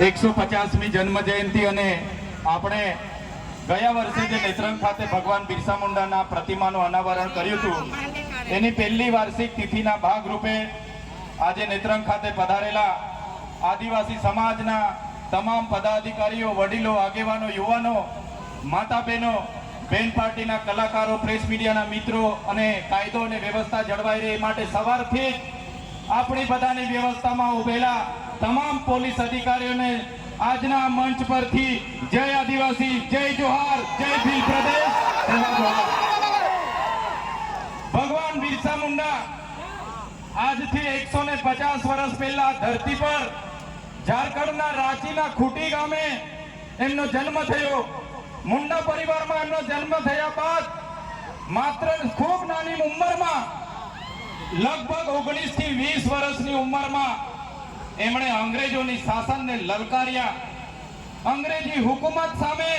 એકસો પચાસમી જન્મ જયંતિ અને આપણે ગયા વર્ષે જે નેત્રંગ ખાતે ભગવાન બિરસા મુંડાના પ્રતિમાનું અનાવરણ કર્યું હતું, એની પહેલી વાર્ષિક તિથિના ભાગરૂપે આજે નેત્રંગ ખાતે પધારેલા આદિવાસી સમાજના તમામ પદાધિકારીઓ, વડીલો, આગેવાનો, યુવાનો માતા બહેનો બેન પાર્ટીના કલાકારો, પ્રેસ મીડિયાના મિત્રો અને કાયદો અને વ્યવસ્થા જળવાઈ રહે માટે સવારથી જ આપણી બધાની વ્યવસ્થામાં ઉભેલા તમામ પોલીસ અધિકારીઓને આજના મંચ પરથી જય આદિવાસી, જય જોહાર, જય ભીલ પ્રદેશ ભગવાન બિરસા મુંડા આજથી એકસો ને પચાસ વર્ષ પહેલા ધરતી પર ઝારખંડના રાંચીના ખૂટી ગામે એમનો જન્મ થયો. મુંડા પરિવારમાં એમનો જન્મ થયા બાદ માત્ર ખૂબ નાની ઉંમરમાં લગભગ ઓગણીસથી વીસ વર્ષની ઉંમરમાં એમણે અંગ્રેજોની શાસનને લલકાર્યા. અંગ્રેજી હુકુમત સામે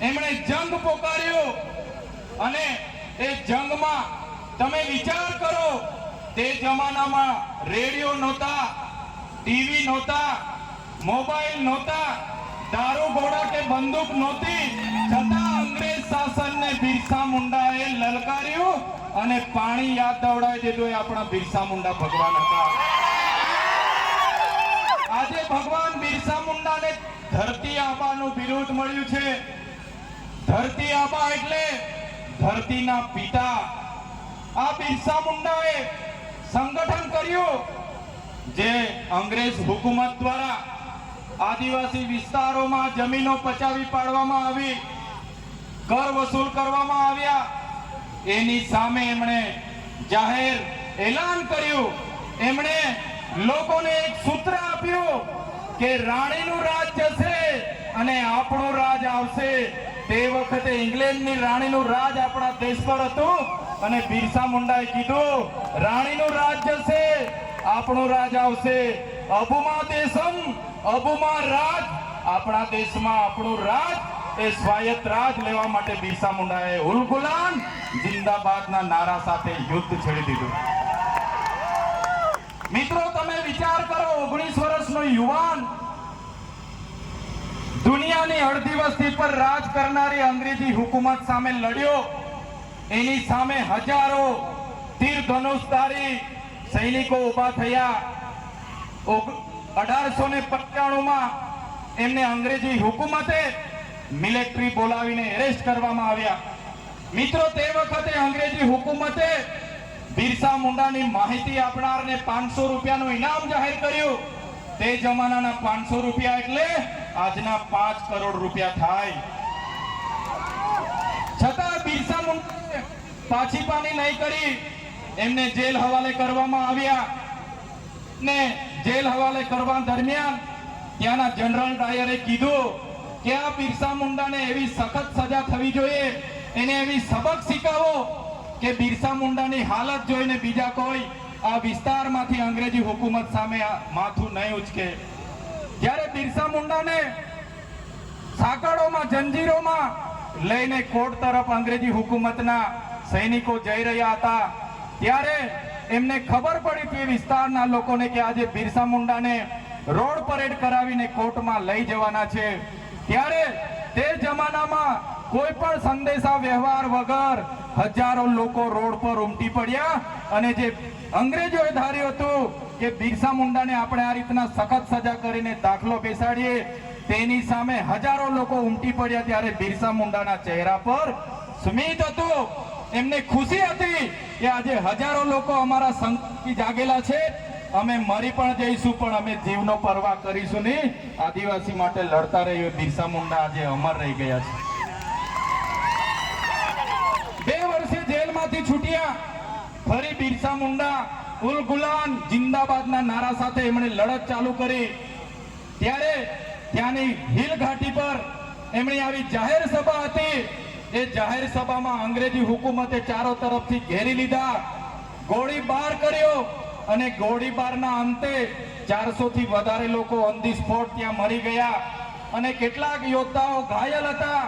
એમણે જંગ પોકાર્યો અને એ જંગમાં તમે વિચાર કરો, તે જમાનામાં રેડિયો નહોતા, ટીવી નહોતા, મોબાઈલ નહોતા, દારૂ, ગોળા કે બંદૂક નહોતી, છતાં શાસનને બિરસા મુંડાએ લલકાર્યું અને પાણી યાદ દવડાવી દીધું એ આપણા બિરસા મુંડા ભગવાન હતા. આજે ભગવાન બિરસા મુંડાને ધરતી આબાનું બિરુદ મળ્યું છે. ધરતી આબા એટલે ધરતીના પિતા. આ બિરસા મુંડાએ સંગઠન કર્યું જે અંગ્રેજ હુકુમત દ્વારા આદિવાસી વિસ્તારોમાં જમીનો પચાવી પાડવામાં આવી. કર વસૂલ કરવામાં આવ્યા. એની સામે એમણે જાહેર એલાન કર્યું. એમણે લોકોને એક સૂત્ર આપ્યું કે રાણીનું રાજ જશે અને આપણો રાજ આવશે. તે વખતે ઇંગ્લેન્ડની રાણીનું રાજ આપણા દેશ પર હતું અને બિરસા મુંડાએ કીધું, રાણીનું રાજ જશે, આપણો રાજ આવશે. અબુમા દેશમ, અબુમા રાજ. આપણા દેશમાં આપણું રાજ એ સ્વાયત્ત રાજ લેવા માટે બિરસા મુંડાએ ઉલગુલાન જિંદાબાદના નારા સાથે યુદ્ધ છેડી દીધું. મિત્રો, તમે વિચાર કરો, ઓગણીસ વર્ષનો યુવાન દુનિયાની અડધી વસ્તી પર રાજ કરનારી અંગ્રેજી હુકુમત સામે લડ્યો. એની સામે હજારો તીર ધનુષધારી સૈનિકો ઊભા થયા. અઢારસો ને પંચાણું એમને અંગ્રેજી હુકુમતે મિલિટરી બોલાવીને એરેસ્ટ કરવામાં આવ્યા. મિત્રો, તે વખતે અંગ્રેજી હુકુમતે બિરસા મુંડાની માહિતી આપનારને પાંચસો રૂપિયાનું ઇનામ જાહેર કર્યું. તે જમાનાના પાંચસો રૂપિયા એટલે આજના પાંચ કરોડ રૂપિયા થાય. છતાં બિરસા મુંડાએ પાછી પાની નહીં કરી. એમને જેલ હવાલે કરવામાં આવ્યા. ને જેલ હવાલે કરવા દરમિયાન ત્યાંના જનરલ ડાયરે કીધું કે આ બિરસા મુંડાને એવી સખત સજા થવી જોઈએ, એને એવી સબક શીખવો કે બિરસા મુંડાની હાલત જોઈને બીજા કોઈ આ વિસ્તારમાંથી અંગ્રેજી હુકુમત સામે માથું નહીં ઉચકે. જ્યારે બિરસા મુંડાને સાંકળોમાં, જંજીરોમાં લઈને કોર્ટ તરફ અંગ્રેજી હુકુમતના સૈનિકો જઈ રહ્યા હતા, ત્યારે એમને ખબર પડી કે વિસ્તારના લોકોને કે આજે બિરસા મુંડાને રોડ પરેડ કરાવીને કોર્ટમાં લઈ જવાના છે. ત્યારે તે જમાનામાં કોઈ પણ સંદેશા, વ્યવહાર વગર હજારો લોકો રોડ પર ઉમટી પડ્યા અને જે અંગ્રેજોએ ધાર્યું હતું કે બિરસા મુંડાને આપણે આ રીતના સખત સજા કરીને દાખલો બેસાડીએ, તેની સામે હજારો લોકો ઉમટી પડ્યા ત્યારે બિરસા મુંડાના ચહેરા પર સ્મિત હતું. એમને ખુશી હતી કે આજે હજારો લોકો અમારા સંગથી જાગેલા છે. અમે મરી પણ જઈશું, પણ અમે જીવનો પરવા કરીશું નહીં. આદિવાસી માટે લડતા રહીએ. બિરસા મુંડા આજે અમર રહી ગયા છે. બે વર્ષે જેલમાંથી છૂટ્યા. ફરી બિરસા મુંડા, ઉલ ગુલાન, જિંદાબાદના નારા સાથે એમણે લડત ચાલુ કરી. ત્યારે ત્યાંની હિલ ઘાટી પર એમણે આવી જાહેર સભા હતી. એ જાહેર સભામાં અંગ્રેજી હુકુમતે ચારો તરફથી ઘેરી લીધા. ગોળીબાર કર્યો. અને ગોળીબારના અંતે ચારસો થી વધારે લોકો ઓન ધી સ્પોટ ત્યાં મરી ગયા. અને કેટલાક યોદ્ધાઓ ઘાયલ હતા.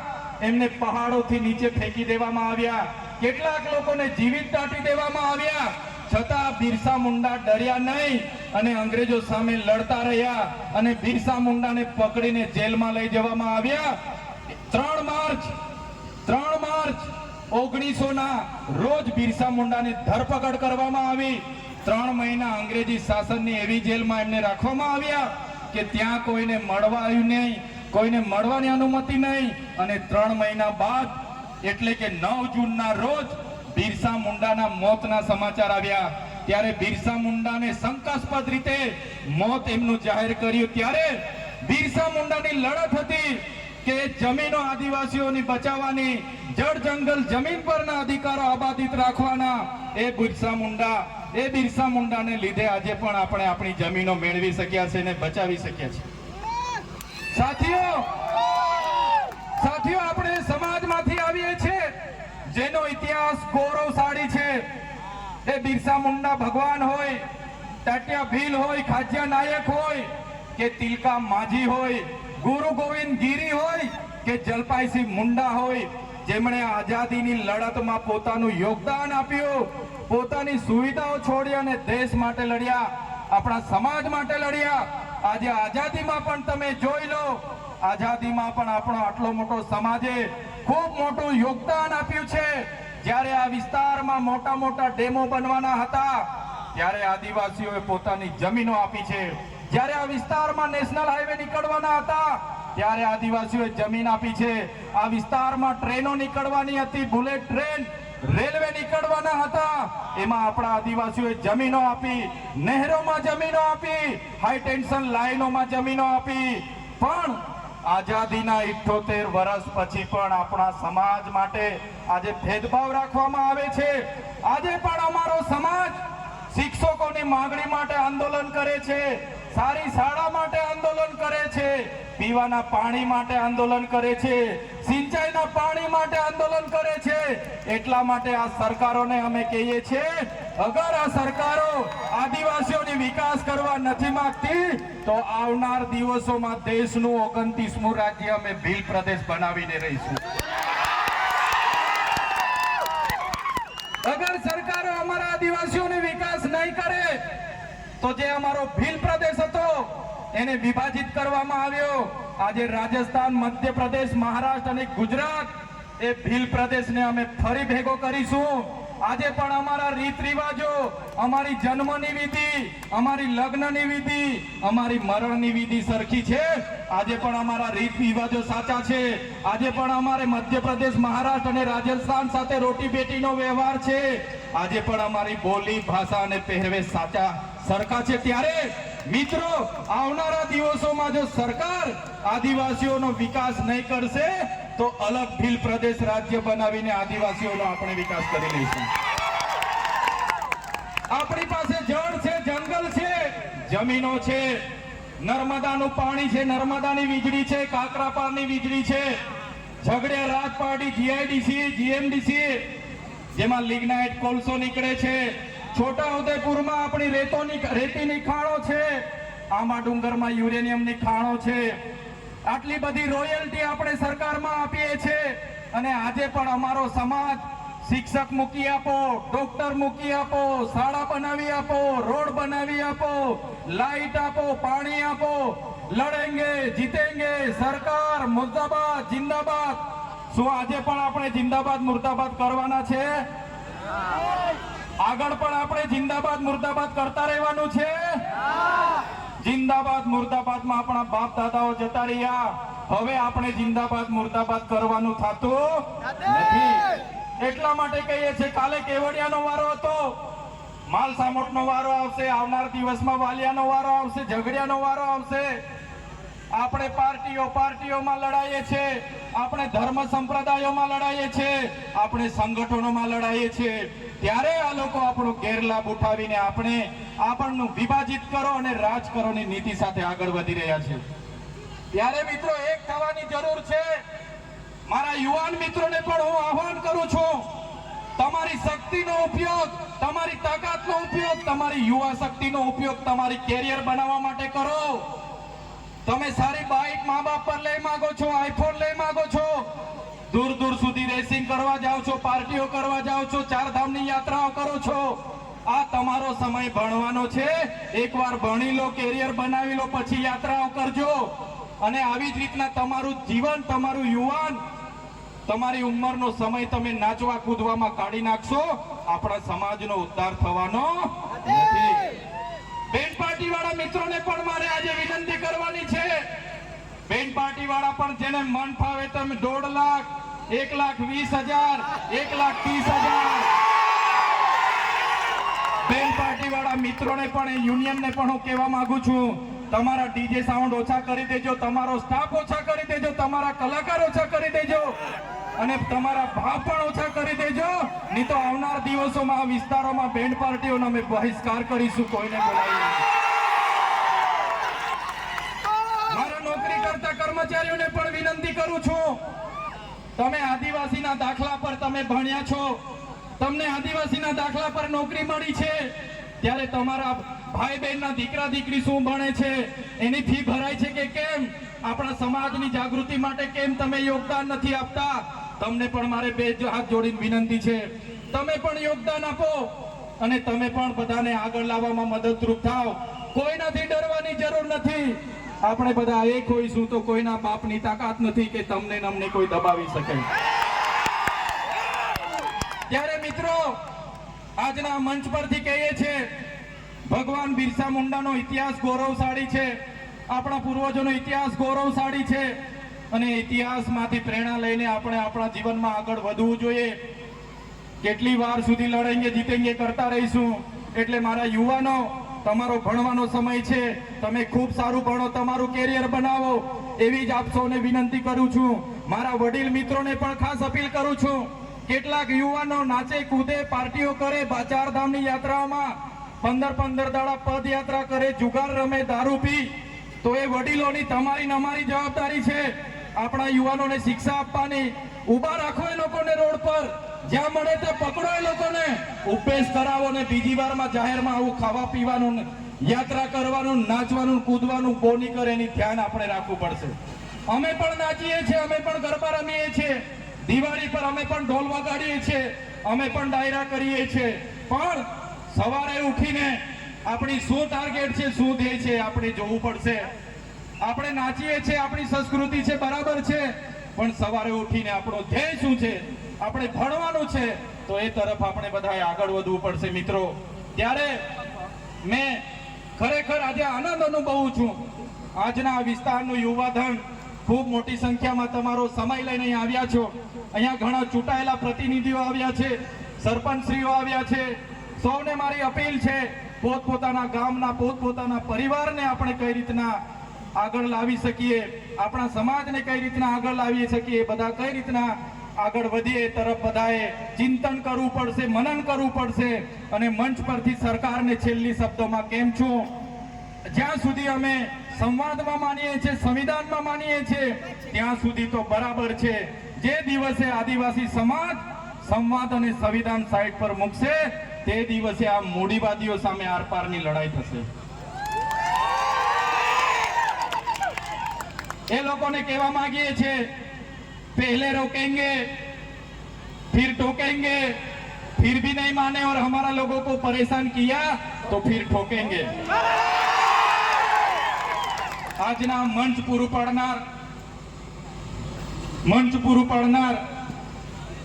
એમને પહાડોથી નીચે ફેંકી દેવામાં આવ્યા. કેટલાક લોકોને જીવિત દાટી દેવામાં આવ્યા. છતાં બિરસા મુંડા ડર્યા નહીં અને અંગ્રેજો સામે લડતા રહ્યા અને બિરસા મુંડાને પકડીને જેલમાં લઈ જવામાં આવ્યા. ત્રણ માર્ચ ત્રણ માર્ચ ઓગણીસો ના રોજ બિરસા મુંડાની ધરપકડ કરવામાં આવી. ત્રણ મહિના અંગ્રેજી શાસનની એવી જેલમાં એમને રાખવામાં આવ્યા કે ત્યાં કોઈને મળવા આવ્યું નહીં, કોઈને મળવાની અનુમતિ નહીં અને ત્રણ મહિના બાદ, એટલે કે નવ જૂનના રોજ બિરસા મુંડાના મોતના સમાચાર આવ્યા. ત્યારે બિરસા મુંડાને શંકાસ્પદ રીતે મોત એમનું જાહેર કર્યું. ત્યારે બિરસા મુંડાની લડત હતી કે જમીનો આદિવાસીઓની બચાવવાની, જળ જંગલ જમીન પરના અધિકારો આબાદિત રાખવાના એ બિરસા મુંડા એ બિરસા મુંડાને લીધે આજે પણ આપણે આપણી જમીનો મેળવી શક્યા છે અને બચાવી શક્યા છે સાથીઓ સાથીઓ, આપણે સમાજમાંથી આવીએ છીએ. જેનો ઇતિહાસ ગૌરવશાળી છે. એ બિરસા મુંડા ભગવાન હોય ટાટિયા ભીલ હોય, ખાજ્યા નાયક હોય, કે તિલકા માજી હોય, ગુરુ ગોવિંદ ગીરી હોય, કે જલપાઈસિંહ મુંડા હોય જેમણે આઝાદીની લડતમાં પોતાનું યોગદાન આપ્યું, પોતાની સુવિધાઓ છોડી અને દેશ માટે લડ્યા, આપણા સમાજ માટે લડ્યા. આજે આઝાદીમાં પણ તમે જોઈ લો, આઝાદીમાં પણ આપણો આટલો મોટો સમાજે ખૂબ મોટું યોગદાન આપ્યું છે. જ્યારે આ વિસ્તારમાં મોટા મોટા ડેમો બનવાના હતા, ત્યારે આદિવાસીઓએ પોતાની જમીનો આપી છે. જ્યારે આ વિસ્તારમાં નેશનલ હાઈવે નીકળવાના હતા ત્યારે આદિવાસીઓએ જમીન આપી છે. આ વિસ્તારમાં ટ્રેનો નીકળવાની હતી, બુલેટ ટ્રેન, રેલવે નીકળવાના હતા. એમાં આપણા આદિવાસીઓએ જમીનો આપી, નહેરોમાં જમીનો આપી હાઈ ટેન્શન લાઈનોમાં જમીનો આપી. પણ આઝાદીના ઇઠ્ઠોતેર વર્ષ પછી પણ આપણા સમાજ માટે આજે ભેદભાવ રાખવામાં આવે છે. આજે પણ અમારો સમાજ શિક્ષકોની માંગણી માટે આંદોલન કરે છે. સારી શાળા માટે આંદોલન કરે છે. પીવાના પાણી માટે આંદોલન કરે છે. સિંચાઈના પાણી માટે આંદોલન કરે છે. એટલા માટે આ સરકારોને અમે કહીએ છીએ, અગર આ સરકારો આદિવાસીઓની વિકાસ કરવા નથી માંગતી, તો આવનાર દિવસોમાં દેશનું ઓગણત્રીસમું રાજ્ય અમે ભીલ પ્રદેશ બનાવીને રહીશું. અગર સરકારો અમારા આદિવાસીઓને વિકાસ નહીં કરે તો જે અમારો ભીલ પ્રદેશ હતો, એને વિભાજિત કરવામાં આવ્યો. આજે રાજસ્થાન, મધ્યપ્રદેશ, મહારાષ્ટ્ર અને ગુજરાત એ ભીલ પ્રદેશને અમે ફરી ભેગો કરીશું. આજે પણ અમારા રીત રિવાજો, અમારી જન્મની વિધિ, અમારી લગ્નની વિધિ, અમારી મરણની વિધિ સરખી છે. આજે પણ અમારા રીત રિવાજો સાચા છે. આજે પણ અમારે મધ્યપ્રદેશ, મહારાષ્ટ્ર અને રાજસ્થાન સાથે રોટી બેટીનો વ્યવહાર છે. આજે પણ અમારી બોલી, ભાષા અને પહેરવેશ સાચા, સરખા છે. ત્યારે મિત્રો, આવનારા દિવસોમાં જો સરકાર આદિવાસીઓનો વિકાસ નહીં કરશે તો અલગ ભીલ પ્રદેશ રાજ્ય બનાવીને આદિવાસીઓનો આપણે વિકાસ કરી લઈશું. આપણી પાસે જળ છે, જંગલ છે, જમીનો છે, નર્મદાનું પાણી છે, નર્મદાની વીજળી છે, કાકરાપારની વીજળી છે, ઝઘડિયા રાજપાટી, જીઆઈડીસી, જીએમડીસી, જેમાં લિગ્નાઇટ કોલસો નીકળે છે છોટા ઉદયપુરમાં આપણી રેતોની, રેતીની ખાણો છે આમા ડુંગરમાં યુરેનિયમની ખાણો છે આટલી બધી રોયલ્ટી આપણે સરકારમાં આપીએ છીએ. અને આજે પણ અમારો સમાજ શિક્ષક મૂકી આપો ડોક્ટર મૂકી આપો, શાળા બનાવી આપો, રોડ બનાવી આપો લાઈટ આપો, પાણી આપો, લડેંગે, જીતેંગે, સરકાર, મુર્દાબાદ, જિંદાબાદ. શું આજે પણ આપણે જિંદાબાદ, મુર્દાબાદ કરવાના છે? આગળ પણ આપણે જિંદાબાદ, મુર્દાબાદ કરતા રહેવાનું છે? જિંદાબાદ, મુર્દાબાદમાં આપણા બાપ દાદાઓ જતા રહ્યા. હવે આપણે જિંદાબાદ, મુર્દાબાદ કરવાનું થતું નથી. એટલા માટે કહીએ છીએ, કાલે કેવડિયાનો વારો હતો. માલ સામોટનો વારો આવશે, આવનાર દિવસમાં વાલિયાનો વારો આવશે, ઝઘડિયાનો વારો આવશે. આપણે પાર્ટીઓ, પાર્ટીઓમાં લડાઈએ છીએ. આપણે ધર્મ સંપ્રદાયોમાં લડાઈએ છીએ. આપણે સંગઠનોમાં લડાઈએ છીએ. ત્યારે આ લોકો આપણો ગેરલાભ ઉઠાવીને આપણે આપણનું વિભાજિત કરો અને રાજ કરોની નીતિ સાથે આગળ વધી રહ્યા છે ત્યારે મિત્રો એક થવાની જરૂર છે. મારા યુવાન મિત્રોને પણ હું આહ્વાન કરું છું. તમારી શક્તિનો ઉપયોગ, તમારી તાકાતનો ઉપયોગ, તમારી યુવા શક્તિનો ઉપયોગ તમારી કેરિયર બનાવવા માટે કરો. તમે સારી બાઇક મા બાપ પર લઈ માંગો છો આઈફોન લઈ માંગો છો. દૂર દૂર સુધી રેસિંગ કરવા જાઓ છો, પાર્ટીઓ કરવા જાઓ છો ચાર ધામની યાત્રાઓ કરો છો. આ તમારો સમય ભણવાનો છે. એકવાર ભણી લો કેરિયર બનાવી લો, પછી યાત્રાઓ કરજો. અને આવી જ રીતના તમારું જીવન, તમારું યુવાન, તમારી ઉંમરનો સમય તમે નાચવા કૂદવામાં કાઢી નાખશો. આપણા સમાજનો ઉદ્ધાર થવાનો નથી. બેન પાર્ટી વાળા મિત્રોને પણ મારે આજે વિનંતી કરવાની છે. બેન પાર્ટી વાળા પણ જેને મન ફાવે તમે દોઢ લાખ, એક લાખ વીસ હજાર, એક લાખ ત્રીસ હજાર. બેન પાર્ટી વાળા મિત્રોને પણ યુનિયનને પણ હું કહેવા માંગુ છું, તમારા ડીજે સાઉન્ડ ઓછા કરી દેજો, તમારો સ્ટાફ ઓછા કરી દેજો, તમારા કલાકાર ઓછા કરી દેજો, અને તમારા ભાવ પણ ઓછા કરી દેજો. નહીં તો આવનાર દિવસોમાં, આ વિસ્તારોમાં બેન્ડ પાર્ટીઓનો અમે બહિષ્કાર કરીશું, કોઈને બોલાવીને મારા નોકરી કરતા કર્મચારીઓને પણ વિનંતી કરું છું. તમે આદિવાસીના દાખલા પર તમે ભણ્યા છો. તમને આદિવાસીના દાખલા પર નોકરી મળી છે. ત્યારે તમારા ભાઈ બહેનના દીકરા દીકરી શું ભણે છે? એની ફી ભરાય છે કે કેમ? આપણા સમાજની જાગૃતિ માટે કેમ તમે યોગદાન નથી આપતા? તમને પણ મારે બે હાથ જોડીને વિનંતી છે. તમે પણ યોગદાન આપો અને તમે પણ બધાને આગળ લાવવામાં મદદરૂપ થાવ. કોઈનાથી ડરવાની જરૂર નથી. આપણે બધા એક હોઈશું તો કોઈના બાપની તાકાત નથી કે તમને અમને કોઈ દબાવી શકે. ત્યારે મિત્રો, આજના મંચ પરથી કહીએ છે ભગવાન બિરસા મુંડાનો ઇતિહાસ ગૌરવશાળી છે. આપણા પૂર્વજોનો ઇતિહાસ ગૌરવશાળી છે. અને ઇતિહાસમાંથી પ્રેરણા લઈને આપણે આપણા જીવનમાં આગળ વધવું જોઈએ. કેટલી વાર સુધી લડેંગે જીતેંગે કરતા રહીશું. એટલે મારા યુવાનો તમારો ભણવાનો સમય છે. તમે ખૂબ સારું ભણો, તમારું કેરિયર બનાવો. એવી જ આપ સૌને વિનંતી કરું છું. મારા વડીલ મિત્રોને પણ ખાસ અપીલ કરું છું. કેટલાક યુવાનો નાચે, કૂદે, પાર્ટીઓ કરે બાચાર ધામની યાત્રાઓમાં પંદર પંદર દાડા પદયાત્રા કરે, જુગાર રમે, દારૂ પી. તો એ વડીલોની તમારી અમારી જવાબદારી છે. આપણા યુવાનોને શિક્ષા આપવાની. ઊભા રાખો એ લોકોને રોડ પર. જ્યાં મળે તે પકડો એ લોકોને. ઉપેશ કરાવો ને બીજી વારમાં જાહેરમાં આવું ખાવા પીવાનું, યાત્રા કરવાનું, નાચવાનું, કૂદવાનું કોની કરે એની ધ્યાન આપણે રાખવું પડશે. અમે પણ નાચીએ છીએ, અમે પણ ગરબા રમીએ છીએ. દિવાળી પર અમે પણ ઢોલ વગાડીએ છીએ. અમે પણ ડાયરા કરીએ છીએ. પણ સવારે ઉઠીને આપણી શું ટાર્ગેટ છે, શું ધ્યેય છે આપણે જોવું પડશે. આપણે નાચીએ છીએ, આપણી સંસ્કૃતિ છે, બરાબર છે. પણ સવારે ઉઠીને આપણો ધ્યેય શું છે? આપણે ભણવાનું છે, તો એ તરફ આપણે બધાએ આગળ વધવું પડશે મિત્રો. ત્યારે મેં ખરેખર આજે આનંદ અનુભવું છું. આજના વિસ્તારનું યુવાધન ખૂબ મોટી સંખ્યામાં તમારો સમય લઈને આવ્યા છો. અહીંયા ઘણા ચૂંટાયેલા પ્રતિનિધિઓ આવ્યા છે, સરપંચશ્રીઓ આવ્યા છે. સૌને મારી અપીલ છે, પોતપોતાના ગામના, પોતપોતાના પરિવારને આપણે કઈ રીતના આગળ લાવી શકીએ, આપણા સમાજને કઈ રીતના આગળ લાવી શકીએ બધા કઈ રીતના આગળ વધીએ એ તરફ બધાએ ચિંતન કરવું પડશે, મનન કરવું પડશે અને મંચ પરથી સરકારને છેલ્લી શબ્દોમાં કેમ છું? જ્યાં સુધી અમે સંવાદમાં માનીએ છીએ, સંવિધાનમાં માનીએ છીએ, ત્યાં સુધી તો બરાબર છે. જે દિવસે આદિવાસી સમાજ સંવાદ અને સંવિધાન સાઈડ પર મૂકશે, તે દિવસે આ મૂડીવાદીઓ સામે આરપારની લડાઈ થશે. એ લોકોને કહેવા માંગીએ છીએ पहले रोकेंगे फिर टोकेंगे फिर भी नहीं माने और हमारा लोगों को परेशान किया तो फिर ठोकेंगे આજના મંચ પૂરું પાડનાર મંચ પૂરું પાડનાર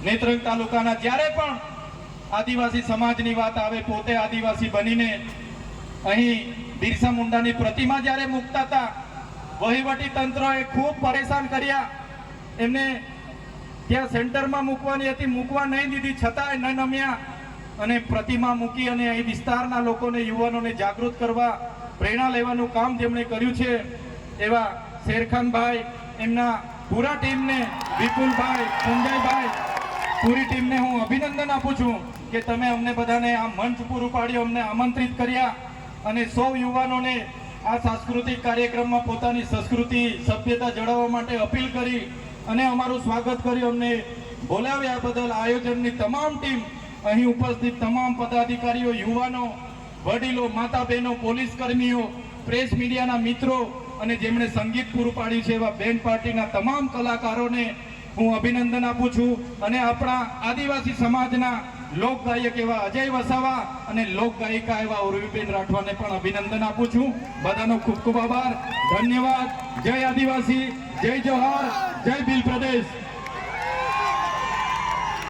નેત્રંગ તાલુકાના જ્યારે પણ આદિવાસી સમાજની વાત આવે પોતે આદિવાસી બનીને અહીં બિરસા મુંડાની પ્રતિમા જ્યારે મૂકતા હતા વહીવટી તંત્રએ ખૂબ પરેશાન કર્યા એમને ત્યાં સેન્ટરમાં મૂકવાની હતી, મૂકવા નહીં દીધી, છતાંય ન નમ્યા અને પ્રતિમા મૂકી અને અહીં વિસ્તારના લોકોને, યુવાનોને જાગૃત કરવા પ્રેરણા લેવાનું કામ જેમણે કર્યું છે, એવા શેરખાનભાઈ, એમના પૂરા ટીમને, વિપુલભાઈ, સંજયભાઈ, પૂરી ટીમને હું અભિનંદન આપું છું કે તમે અમને બધાને આ મંચ પૂરું પાડ્યું, અમને આમંત્રિત કર્યા અને સૌ યુવાનોને આ સાંસ્કૃતિક કાર્યક્રમમાં પોતાની સંસ્કૃતિ, સભ્યતા જળવવા માટે અપીલ કરી અને અમારું સ્વાગત કર્યું અમને બોલાવ્યા બદલ આયોજનની તમામ ટીમ અહીં ઉપસ્થિત તમામ પદાધિકારીઓ, યુવાનો, વડીલો માતા બહેનો પોલીસ કર્મીઓ પ્રેસ મીડિયાના મિત્રો અને જેમણે સંગીત પૂરું પાડ્યું છે એવા બેન પાર્ટીના તમામ કલાકારોને હું અભિનંદન આપું છું અને આપણા આદિવાસી સમાજના લોક ગાયક એવા અજય વસાવા અને લોક ગાયિકા એવા ઉર્વીબેન રાઠવાને પણ અભિનંદન આપું છું. બધાનો ખૂબ ખૂબ આભાર. ધન્યવાદ. જય આદિવાસી. જય જોહાર જય ભીલ પ્રદેશ.